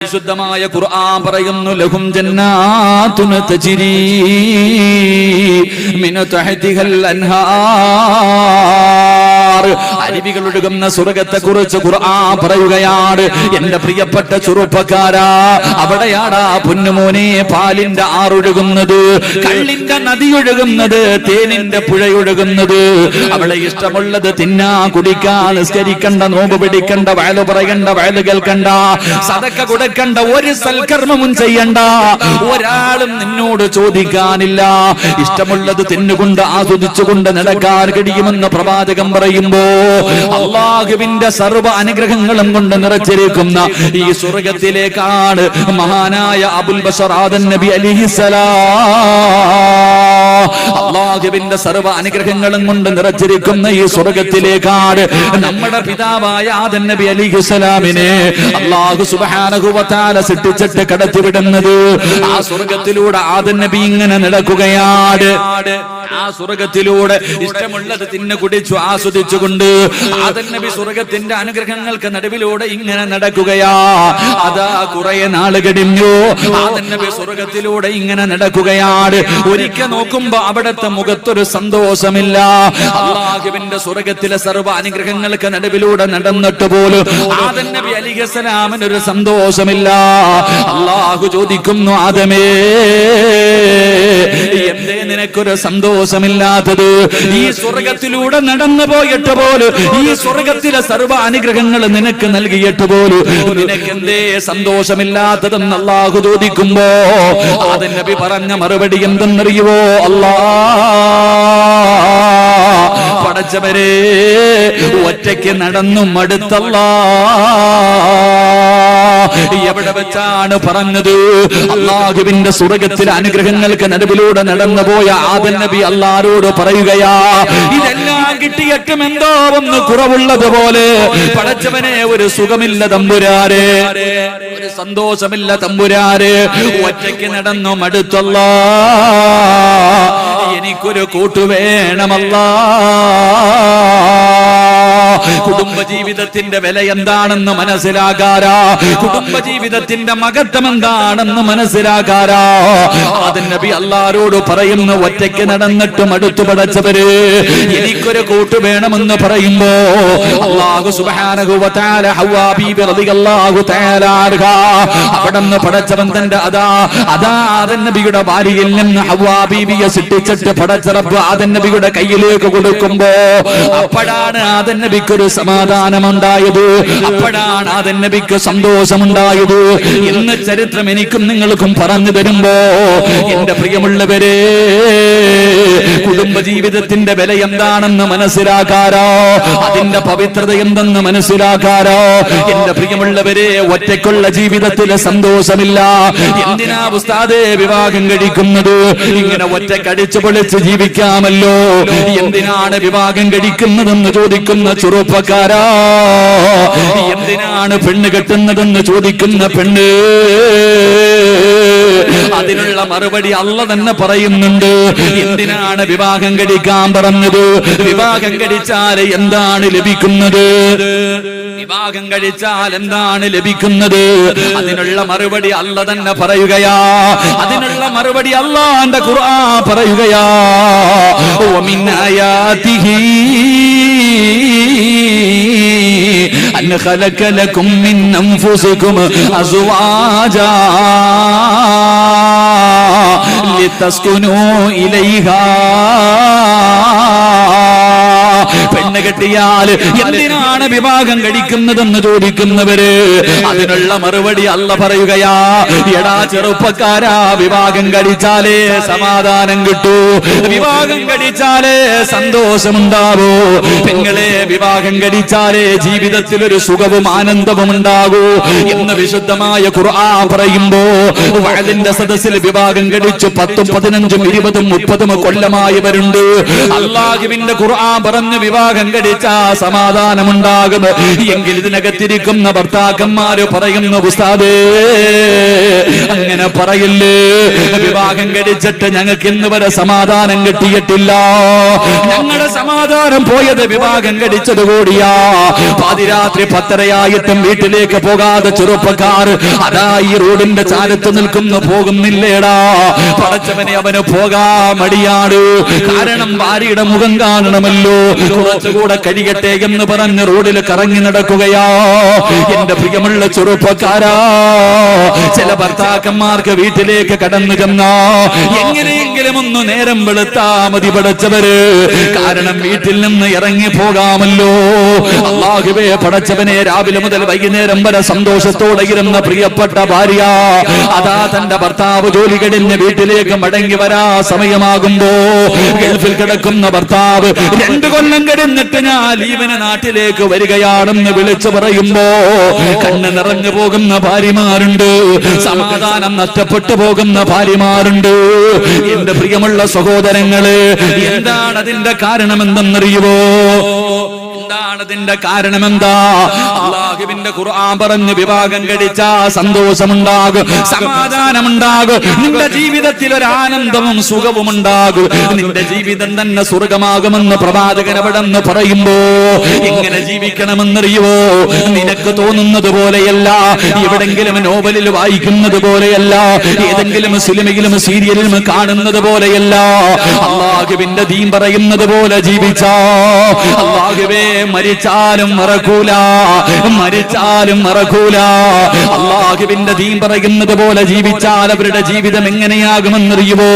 വിശുദ്ധമായ ഖുർആൻ പറയുന്നു ലഹും ജന്നാത്തുൻ തജ്രി മിന തഹതിഹൽ അൻഹാർ. അരുവികൾ ഒഴുകുന്ന സ്വർഗത്തെ കുറിച്ച് ഖുർആൻ പറയുകയാണ്. എന്റെ പ്രിയപ്പെട്ട ചെറുപ്പക്കാരാ അവിടെയാടാ പൊന്നുമോനെ പാലിന്റെ ആറൊഴുകുന്നത് കള്ളിന്റെ നദി ഒഴുകുന്നത് തേനിന്റെ പുഴയൊഴുകുന്നത്. അവളെ ഇഷ്ടമുള്ളത് തിന്നാ കുടിക്കാ നിസ്കരിക്കണ്ട നോമ്പ് പിടിക്കണ്ട വയൽ പറയണ്ട വയൽ കേൾക്കണ്ട സതക്ക കൊടുക്കണ്ട ഒരു സൽക്കർമ്മവും ചെയ്യണ്ട. ഒരാളും നിന്നോട് ചോദിക്കാനില്ല. ഇഷ്ടമുള്ളത് തിന്നുകൊണ്ട് ആസ്വദിച്ചുകൊണ്ട് നടക്കാൻ കഴിയുമെന്ന് പ്രവാചകം പറയുമ്പോ അള്ളാഹുവിന്റെ സർവ അനുഗ്രഹങ്ങളും കൊണ്ട് നിറച്ചിരിക്കുന്ന ഈ സ്വർഗത്തിലേക്കാണ് മഹാനായ അബുൽ ബസറാദൻ നബി അലിഹിസലാം അള്ളാഹുവിന്റെ സർവ അനുഗ്രഹങ്ങളും കൊണ്ട് നിറച്ചിരിക്കുന്ന ഈ സ്വർഗത്തിലേക്കാണ് നമ്മുടെ പിതാവായ ആദൻ നബി അലിഹിസലാമിനെ അള്ളാഹു സുബാനകുവത്താല സിട്ടിച്ചിട്ട് കടത്തിവിടുന്നത്. ആ സ്വർഗത്തിലൂടെ ആദൻ നബി ഇങ്ങനെ നടക്കുകയാണ്. ആ സ്വർഗത്തിലൂടെ ഇഷ്ടമുള്ളത് തിന്നു കുടിച്ചു ആസ്വദിച്ചുകൊണ്ട് ആദൻ നബി സ്വർഗത്തിന്റെ അനുഗ്രഹങ്ങൾക്ക് നടുവിലൂടെ ഇങ്ങനെ നടക്കുകയാ. അതാ കുറെ നാൾ കഴിഞ്ഞു. ആദൻ നബി സ്വർഗത്തിലൂടെ ഇങ്ങനെ നടക്കുകയാണ്. ഒരിക്കൽ നോക്കുമ്പോ അവിടത്തെ മുഖത്തൊരു സന്തോഷമില്ല. അള്ളാഹുവിന്റെ സ്വർഗത്തിലെ സർവ അനുഗ്രഹങ്ങൾക്ക് നടുവിലൂടെ നടന്നിട്ട് പോലും ആദൻ നബി ഒരു സന്തോഷമില്ല. അള്ളാഹു ചോദിക്കുന്നു ആദമേ നിനക്കൊരു സന്തോഷമില്ലാത്തത്. ഈ സ്വർഗത്തിലൂടെ നടന്നു പോയിട്ട് പോലും ഈ സ്വർഗത്തിലെ സർവ അനുഗ്രഹങ്ങൾ നിനക്ക് നൽകിയിട്ട് പോലും നിനക്ക് എന്തേ സന്തോഷമില്ലാത്തതെന്ന് അള്ളാഹു ചോദിക്കുമ്പോ അതിന് നബി പറഞ്ഞ മറുപടി എന്തെന്നറിയുവോ? അല്ലാ. പടച്ചവരെ ഒറ്റയ്ക്ക് നടന്നു മടുത്തല്ല. എവിടെ വെച്ചാണ് പറഞ്ഞത്? അള്ളാഹുവിന്റെ സ്വർഗത്തിലെ അനുഗ്രഹങ്ങൾക്ക് നടുവിലൂടെ നടന്നു പോയ ആദൻ നബി അള്ളാരോട് പറയുകയാ ഇതെല്ലാം കിട്ടിയേക്കും എന്തോ ഒന്ന് കുറവുള്ളത് പോലെ. പടച്ചവനെ ഒരു സുഖമില്ല തമ്പുരാരെ ഒരു സന്തോഷമില്ല തമ്പുരാരെ ഒറ്റയ്ക്ക് നടന്നു മടുത്തല്ല. എനിക്കൊരു കൂട്ടു വേണമല്ല. കുടുംബജീവിതത്തിന്റെ വില എന്താണെന്ന് മനസ്സിലാകാരാ? കുടുംബ ജീവിതത്തിന്റെ മഹത്വം എന്താണെന്ന് മനസ്സിലാകാരാ? അതിന് നബി അല്ലാരോട് പറയുന്നു ഒറ്റയ്ക്ക് നടന്നിട്ടും അടുത്തു പടച്ചവര് എനിക്കൊരു കൂട്ടു വേണമെന്ന് പറയുമ്പോ അള്ളാഹു തആല ഹവ്വാ റളിയല്ലാഹു തആല അവിടുന്ന് പടച്ചവൻ തന്റെ അതാ അതാ ആദൻ നബിയുടെ ഭാര്യയിൽ നിന്ന് ഹവ്വാ ബീബിയെ സൃഷ്ടിച്ചിട്ട് പടച്ചറപ്പ് ആദൻ നബിയുടെ കയ്യിലേക്ക് കൊടുക്കുമ്പോ അപ്പോഴാണ് ആദൻ നബിക്ക് ഒരു സമാധാനമുണ്ടായത്. അപ്പോഴാണ് ആദൻ നബിക്ക് സന്തോഷമുണ്ടായത്. ഇന്ന് ചരിത്രം എനിക്കും നിങ്ങൾക്കും പറഞ്ഞു തരുമ്പോ എന്റെ പ്രിയമുള്ളവരെ കുടുംബജീവിതത്തിന്റെ വില എന്താണെന്ന് മനസ്സിലാക്കാരോ? അതിന്റെ പവിത്രത എന്തെന്ന് മനസ്സിലാക്കാരോ? എന്റെ പ്രിയമുള്ളവരെ ഒറ്റയ്ക്കുള്ള ജീവിതത്തിലെ സന്തോഷമില്ല. എന്തിനാ ഉസ്താദേ വിവാഹം കഴിക്കുന്നത്? ഇങ്ങനെ ഒറ്റക്കടിച്ചു പൊളിച്ച് ജീവിക്കാമല്ലോ. എന്തിനാണ് വിവാഹം കഴിക്കുന്നതെന്ന് ചോദിക്കുന്ന ചെറുപ്പക്കാരാ എന്തിനാണ് പെണ്ണ് കെട്ടുന്നതെന്ന് ചോദിക്കുന്ന പെണ്ണ്? അതിനുള്ള മറുപടി അല്ല തന്നെ പറയുന്നുണ്ട്. എന്തിനാണ് വിവാഹം കഴിക്കാൻ പറഞ്ഞത്? വിവാഹം കഴിച്ചാൽ എന്താണ് ലഭിക്കുന്നത്? വിവാഹം കഴിച്ചാൽ എന്താണ് ലഭിക്കുന്നത്? അതിനുള്ള മറുപടി അല്ല തന്നെ പറയുകയാ. അതിനുള്ള മറുപടി അല്ലാന്റെ കുറാ പറയുകയാ. ഒമിനായാതിഹീ أن خلق لكم من أنفسكم أزواجا لتسكنوا إليها പെണ്ണ് കെട്ടിയാൽ എന്തിനാണ് വിവാഹം കഴിക്കുന്നതെന്ന് ചോദിക്കുന്നവര്? അതിനുള്ള മറുപടി അല്ല പറയുകയാ. എടാ ചെറുപ്പക്കാരാ വിവാഹം കഴിച്ചാലേ സമാധാനം കിട്ടൂ. വിവാഹം കഴിച്ചാലേ സന്തോഷമുണ്ടാവൂ. പെങ്ങളെ വിവാഹം കഴിച്ചാലേ ജീവിതത്തിൽ ഒരു സുഖവും ആനന്ദവും ഉണ്ടാകൂ എന്ന് വിശുദ്ധമായ ഖുർആൻ പറയുമ്പോ വയലിന്റെ സദസ്സിൽ വിവാഹം കഴിച്ചു പത്തും പതിനഞ്ചും ഇരുപതും മുപ്പതും കൊല്ലമായവരുണ്ട്. അള്ളാഹുവിന്റെ പറഞ്ഞു പറഞ്ഞ് വിവാഹം കഴിച്ച സമാധാനമുണ്ടാകും എങ്കിൽ ഇതിനകത്തിരിക്കുന്ന ഭർത്താക്കന്മാര് പറയുന്നു ഉസ്താദേ അങ്ങനെ പറയില്ലേ? വിവാഹം കഴിച്ചിട്ട് ഞങ്ങൾക്ക് ഇന്ന് വരെ സമാധാനം കിട്ടിയിട്ടില്ല. ഞങ്ങളുടെ സമാധാനം പോയത് വിവാഹം കഴിച്ചത് കൂടിയാ. പാതിരാത്രി പത്തരയായിട്ടും വീട്ടിലേക്ക് പോകാതെ ചെറുപ്പക്കാർ അതാ ഈ റോഡിന്റെ ചാരത്ത് നിൽക്കുന്നു പോകുന്നില്ലേടാ. പടച്ചവനെ അവന് പോകാ മടിയാണ് കാരണം ഭാര്യയുടെ മുഖം കാണണമല്ലോ. കുറച്ചുകൂടെ കഴിയട്ടെ എന്ന് പറഞ്ഞ് റോഡിൽ കറങ്ങി നടക്കുകയാ. എന്റെ പ്രിയമുള്ള ചെറുപ്പക്കാരാ ചില ഭർത്താക്കന്മാർക്ക് വീട്ടിലേക്ക് കടന്നു ചെന്നാ. എങ്ങനെയെങ്കിലും ഒന്ന് നേരം വെളുത്താ മതി പടച്ചവര്. കാരണം വീട്ടിൽ നിന്ന് ഇറങ്ങി പോകാമല്ലോ. അള്ളാഹുവേ പടച്ചവനെ രാവിലെ മുതൽ വൈകുന്നേരം വരെ സന്തോഷത്തോടെ ഇരുന്ന പ്രിയപ്പെട്ട ഭാര്യ അതാ തന്റെ ഭർത്താവ് ജോലി കഴിഞ്ഞ് വീട്ടിലേക്ക് മടങ്ങി വരാ സമയമാകുമ്പോ ഗൾഫിൽ കിടക്കുന്ന ഭർത്താവ് രണ്ടു കൊല്ലം കഴിഞ്ഞിട്ട് ഞാൻ ലീവിന് നാട്ടിലേക്ക് വരികയാണെന്ന് വിളിച്ചു പറയുമ്പോ കണ്ണ് നിറഞ്ഞു പോകുന്ന ഭാര്യമാരുണ്ട്. സമാധാനം നഷ്ടപ്പെട്ടു പോകുന്ന ഭാര്യമാരുണ്ട്. എന്റെ പ്രിയമുള്ള സഹോദരങ്ങൾ എന്താണ് അതിന്റെ കാരണമെന്തെന്നറിയുവോ എന്താണ് അതിന്റെ കാരണം എന്താ അള്ളാഹുവിന്റെ ഖുർആൻ പറഞ്ഞു വിവാഹം കഴിച്ച സന്തോഷമുണ്ടാകും സമാധാനമുണ്ടാകും. നിന്റെ ജീവിതത്തിൽ ഒരു ആനന്ദവും സുഖവും ഉണ്ടാകും നിന്റെ ജീവിതം തന്നെ സ്വർഗമാകുമെന്ന് പ്രവാചകൻ അവിടെ നിന്ന് പറയുമ്പോ എങ്ങനെ ജീവിക്കണമെന്നറിയുവോ? നിനക്ക് തോന്നുന്നത് പോലെയല്ല എവിടെങ്കിലും നോവലിൽ വായിക്കുന്നത് പോലെയല്ല ഏതെങ്കിലും സിനിമയിലും സീരിയലിലും കാണുന്നത് പോലെയല്ല. അള്ളാഹുവിന്റെ ദീൻ പറയുന്നത് പോലെ ജീവിച്ച അള്ളാഹുവേ മരിച്ചാലും മറക്കൂല മരിച്ചാലും മറക്കൂല. അള്ളാഹുവിന്റെ ദീൻ പറയുന്നത് പോലെ ജീവിച്ചാൽ അവരുടെ ജീവിതം എങ്ങനെയാകുമെന്നറിയുമോ?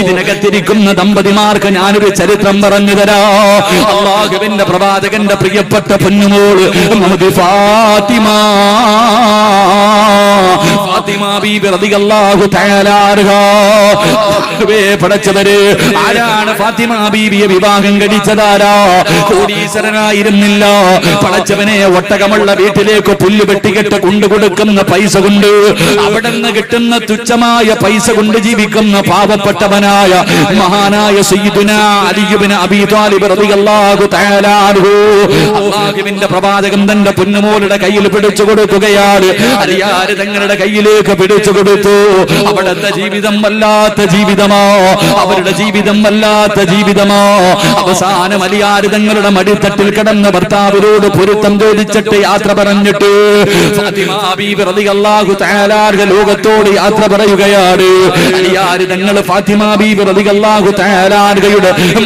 ഇതിനകത്തിരിക്കുന്ന ദമ്പതിമാർക്ക് ഞാനൊരു ചരിത്രം പറഞ്ഞു തരാ. അള്ളാഹുവിന്റെ പ്രവാചകന്റെ പ്രിയപ്പെട്ട പൊന്നുമോൾ ഫാത്തിമ. ഫാത്തിമ ബീബി റളിയല്ലാഹു തആല പടച്ചവര് ആരാണ് ഫാത്തിമ ബീബിയെ വിവാഹം കഴിച്ചതാരാ? കോടീശ്വരനായിരുന്നില്ല. പടച്ചവനെ ഒട്ടകമുള്ള വീട്ടിലേക്ക് പുല്ല് വെട്ടികെട്ട് കൊണ്ടുകൊടുക്കുന്ന പൈസ കൊണ്ട് അവിടെ നിന്ന് കിട്ടുന്ന തുച്ഛമായ പൈസ കൊണ്ട് ജീവിക്കുന്ന പാവപ്പെട്ടവനായ മഹാനായ സയ്യിദുന അലിയുബിന് അബീ താലിബ് റളിയല്ലാഹു തആല അള്ളാഹുവിന്റെ പ്രവാചകൻ തന്റെ പൊന്നുമോളുടെ കയ്യിൽ പിടിച്ചു കൊടുക്കുകയാണ്. അലിയാര് തങ്ങളുടെ കയ്യിലേക്ക് പിടിച്ചു കൊടുത്തു. അവിടുത്തെ ജീവിതം വല്ലാത്ത ജീവിതമോ? അവരുടെ ജീവിതം വല്ലാത്ത ജീവിതമോ? അവസാന അലിയാര് തങ്ങളുടെ മടിത്തട്ടിൽ കിടന്ന ഭർത്താവിനോട് പൊരുത്തം ചോദിച്ചിട്ട് യാത്ര പറഞ്ഞിട്ട് ലോകത്തോട് യാത്ര പറയുകയാണ്. അലിയാര് തങ്ങൾ ഫാത്തിമ ബീബി റളിയല്ലാഹു തആല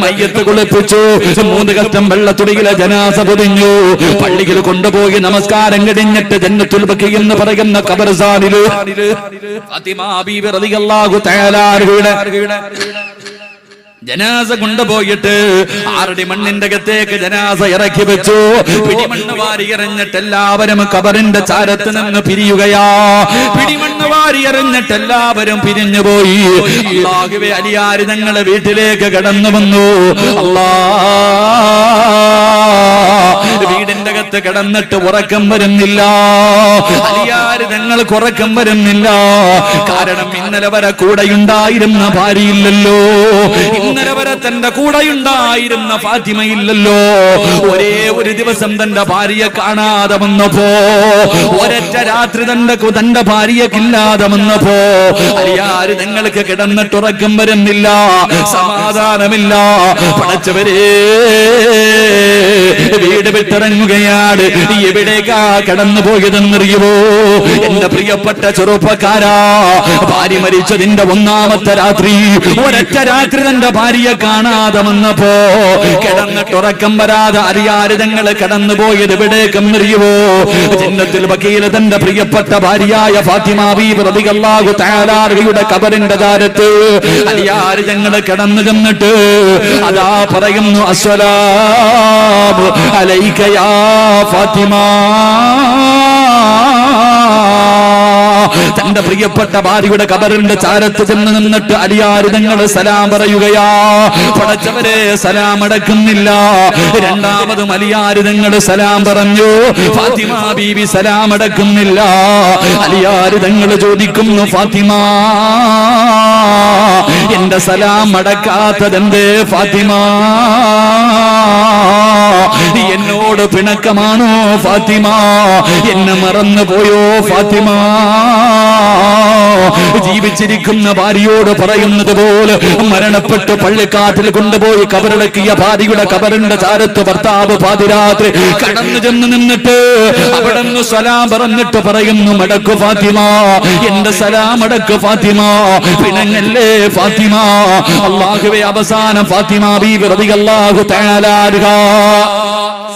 മയ്യത്ത് കുളിപ്പിച്ചു. മൂന്ന് കഷ്ടം വെള്ളത്തുടിയിലെ ജനാസ പൊതിഞ്ഞു. പള്ളിയിൽ കൊണ്ടുപോയി നമസ്കാരം കഴിഞ്ഞിട്ട് ജന്നത്തുൽ ബക്കി എന്ന് പറയുന്ന കബർസാനിൽ ജനാസ കൊണ്ടുപോയിട്ട് ആറടി മണ്ണിന്റെ അകത്തേക്ക് ജനാസ ഇറക്കി വെച്ചു. പിടിമണ്ണ് വാരി എറിഞ്ഞിട്ട് എല്ലാവരും കബറിന്റെ ചാരത്ത് നിന്ന് പിരിയുകയാ. പിടിമണ്ണ് വാരി എറിഞ്ഞിട്ട് എല്ലാവരും പിരിഞ്ഞു പോയി. അലിയാരി ഞങ്ങളെ വീട്ടിലേക്ക് കടന്നു വന്നു. അല്ലാ വീടിന്റെ അകത്ത് കിടന്നിട്ട് ഉറക്കം വരുന്നില്ല. അലിയാര് ഞങ്ങൾക്ക് ഉറക്കം വരുന്നില്ല. കാരണം ഇന്നലെ വരെ കൂടെയുണ്ടായിരുന്ന ഭാര്യയില്ലല്ലോ. ഇന്നലെ വരെ തന്റെ കൂടെയുണ്ടായിരുന്ന ഫാത്തിമയില്ലല്ലോ. ഒരേ ഒരു ദിവസം തന്റെ ഭാര്യയെ കാണാതെ വന്നപ്പോ ഒരൊറ്റ രാത്രി തന്റെ തന്റെ ഭാര്യക്കില്ലാതെ വന്നപ്പോ അലിയാര് ഞങ്ങൾക്ക് കിടന്നിട്ട് ഉറക്കം വരുന്നില്ല. സമാധാനമില്ല. പടച്ചവരേ. വീട് വിട്ടിറങ്ങുകയാണ് എവിടേക്കാ കടന്നു പോയതെന്നറിയുമോ എന്റെ പ്രിയപ്പെട്ട ചെറുപ്പക്കാരാ ഭാര്യ മരിച്ചതിന്റെ ഒന്നാമത്തെ രാത്രി. ഒരൊറ്റ രാത്രി തന്റെ ഭാര്യയെ കാണാതെ വന്നപ്പോ കിടന്നിട്ടുറക്കം വരാതെ അറിയാരിതങ്ങൾ കടന്നു പോയത് എവിടേക്കെന്നറിയുമോ ചിഹ്നത്തിൽ വക്കീൽ തന്റെ പ്രിയപ്പെട്ട ഭാര്യയായ ഫാത്തിമ ബീബി റളിയല്ലാഹു തആല അൻഹയുടെ കബറിന്റെ താരത്ത് അറിയാരിതങ്ങൾ കടന്നു ചെന്നിട്ട് അതാ പറയുന്നു അസ്സലാമു عليك يا ഫാത്തിമ തന്റെ പ്രിയപ്പെട്ട ഭാര്യയുടെ കബറിന്റെ ചാരത്ത് ചെന്ന് നിന്നിട്ട് അലിയാര് നിങ്ങൾ സലാം പറയുകയാ. പടച്ചവരെ സലാം അടക്കുന്നില്ല. രണ്ടാമത് അലിയാർ നിങ്ങൾ സലാം പറഞ്ഞു. ഫാത്തിമ ബീവി സലാം അടക്കുന്നില്ല. അലിയാര് നിങ്ങൾ ചോദിക്കുന്നു ഫാത്തിമ എന്റെ സലാം അടക്കാത്തതെന്തേ ഫാത്തിമ? എന്നോട് പിണക്കമാണോ ഫാത്തിമ? എന്നെ മറന്നു പോയോ ഫാത്തിമ? ജീവിച്ചിരിക്കുന്ന ഭാര്യയോട് പറയുന്നത് പോലെ മരണപ്പെട്ട് പള്ളിക്കാട്ടിൽ കൊണ്ടുപോയി കബറടക്കിയ ഭാര്യയുടെ കബറിന്റെ ചാരത്ത് ഭർത്താവ് പാതിരാത്രി കടന്നു ചെന്ന് നിന്നിട്ട് അവിടെ സലാം പറഞ്ഞിട്ട് പറയുന്നു മടക്കു ഫാത്തിമ എന്റെ സലാം അടക്ക് ഫാത്തിമ പിണങ്ങല്ലേ ഫാത്തിമ? അള്ളാഹുവെ അവസാനം ഫാത്തിമ ബീവി വെറുതെ അള്ളാഹു അൻഹാ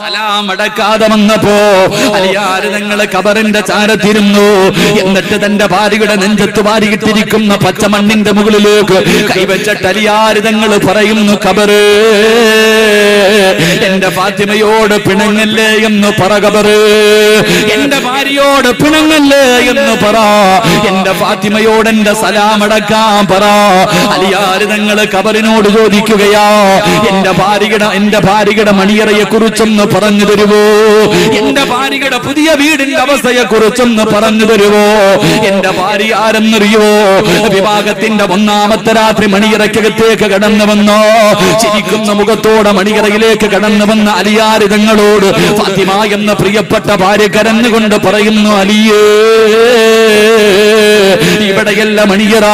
സലാം അടക്കാതെ വന്നപ്പോ അലിയാര് ഞങ്ങൾ കബറിന്റെ ചാരത്തിരുന്നു എന്നിട്ട് തന്റെ ഭാര്യയുടെ നെഞ്ചത്ത് വാരിയിട്ടിരിക്കുന്ന പച്ചമണ്ണിന്റെ മുകളിലേക്ക് കൈവച്ചിട്ട് അലിയാര് ഞങ്ങൾ പറയുന്നു കബറ് എന്റെ ഫാത്തിമയോട് പിണങ്ങല്ലേ എന്ന് പറ കബറ് എന്റെ ഭാര്യയോട് പിണങ്ങല്ലേ എന്ന് പറ. എന്റെ ഫാത്തിമയോട് എന്റെ സലാമടക്കാൻ പറ. അലിയാര് തങ്ങൾ കബറിനോട് ചോദിക്കുകയാ എന്റെ ഭാര്യയുടെ എന്റെ ഭാര്യയുടെ മണിയറയെ കുറിച്ചൊന്ന് പറഞ്ഞു തരുവോ? എന്റെ ഭാര്യയുടെ പുതിയ വീടിന്റെ അവസ്ഥയെ കുറിച്ചൊന്ന് പറഞ്ഞു തരുവോ? എന്റെ ഭാര്യ ആരെന്നറിയോ? വിവാഹത്തിന്റെ ഒന്നാമത്തെ രാത്രി മണിയറയ്ക്കകത്തേക്ക് കടന്നു വന്നോ? ചിരിക്കുന്ന മുഖത്തോടെ മണിയറയിലേക്ക് കടന്നു വന്ന അലിയാരിതങ്ങളോട് ഫാത്തിമ എന്ന പ്രിയപ്പെട്ട ഭാര്യ കരഞ്ഞുകൊണ്ട് പറയുന്നു അലിയേ ഇവിടെയല്ല മണിയറ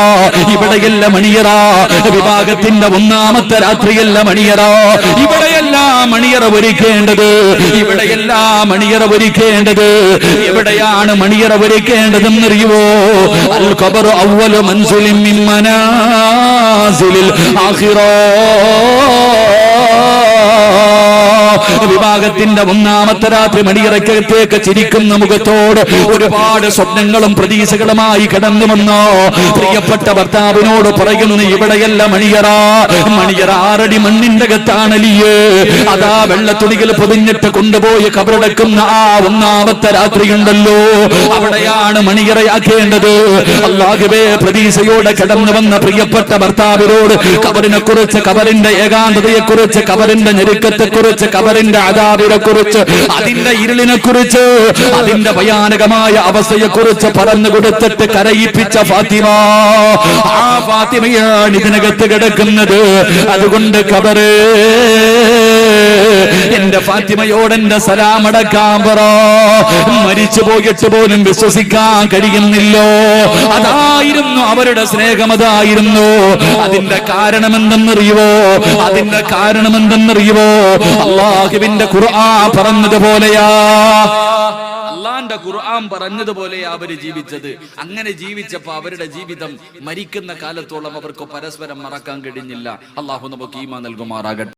ഇവിടെയല്ല മണിയറ വിഭാഗത്തിന്റെ ഒന്നാമത്തെ രാത്രിയല്ല മണിയറ ഇവിടെയല്ല മണിയറ ഒരുക്കേണ്ടത് ഇവിടെയല്ല മണിയറ ഒരുക്കേണ്ടത് എവിടെയാണ് മണിയറ ഒരുക്കേണ്ടതെന്നറിയുവോ? അൽ ഖബർ അവലു മൻസുലിം മിൻ മനാസിലിൽ ആഖിറ. വിവാഹത്തിന്റെ ഒന്നാമത്തെ രാത്രി മണിയറക്കത്തേക്ക് ചിരിക്കുന്ന മുഖത്തോട് ഒരുപാട് സ്വപ്നങ്ങളും പ്രതീക്ഷകളുമായി കടന്നു വന്നോ പ്രിയപ്പെട്ട ഭർത്താവിനോട് പറയുന്നു ഇവിടെയല്ല മണിയറ. മണിയറ ആറടി മണ്ണിന്റെ അകത്താണലിയേ. അതാ വെള്ളത്തുണികൾ പൊതിഞ്ഞിട്ട് കൊണ്ടുപോയി കബറടക്കുന്ന ആ ഒന്നാമത്തെ രാത്രിയുണ്ടല്ലോ. അവിടെയാണ് മണിയറയാക്കേണ്ടത് അല്ലാഹുവേ പ്രതീക്ഷയോടെ കടന്നു വന്ന പ്രിയപ്പെട്ട ഭർത്താവിനോട് കബറിനെ കുറിച്ച് കബറിന്റെ ഏകാന്തതയെ കുറിച്ച് കബറിന്റെ ഞെരുക്കത്തെ കുറിച്ച് കബറിന്റെ അതാബിനെ കുറിച്ച് അതിന്റെ ഇരുളിനെ കുറിച്ച് അതിന്റെ ഭയാനകമായ അവസ്ഥയെ കുറിച്ച് പറഞ്ഞു കൊടുത്തിട്ട് കരയിപ്പിച്ച ഫാത്തിമ. ആ ഫാത്തിമയാണ് ഇതിനകത്ത് കിടക്കുന്നത്. അതുകൊണ്ട് കബറ് എന്റെ ഫാത്തിമയോട് എന്റെ സലാമടക്കാൻ പറ. മരിച്ചു പോയിട്ട് പോലും വിശ്വസിക്കാൻ കഴിയുന്നില്ലോ. അതായിരുന്നു അവരുടെ സ്നേഹം അതായിരുന്നു. അതിന്റെ കാരണം എന്തെന്നറിയുവോ അതിന്റെ കാരണം എന്തെന്നറിയുവോ അള്ളാഹുവിന്റെ ഖുർആൻ പറഞ്ഞതുപോലെയാ. അള്ളാന്റെ ഖുർആൻ പറഞ്ഞതുപോലെയാ അവർ ജീവിച്ചത്. അങ്ങനെ ജീവിച്ചപ്പോ അവരുടെ ജീവിതം മരിക്കുന്ന കാലത്തോളം അവർക്ക് പരസ്പരം മറക്കാൻ കഴിഞ്ഞില്ല. അള്ളാഹു നമുക്ക് ഈമ നൽകുമാറാകട്ടെ.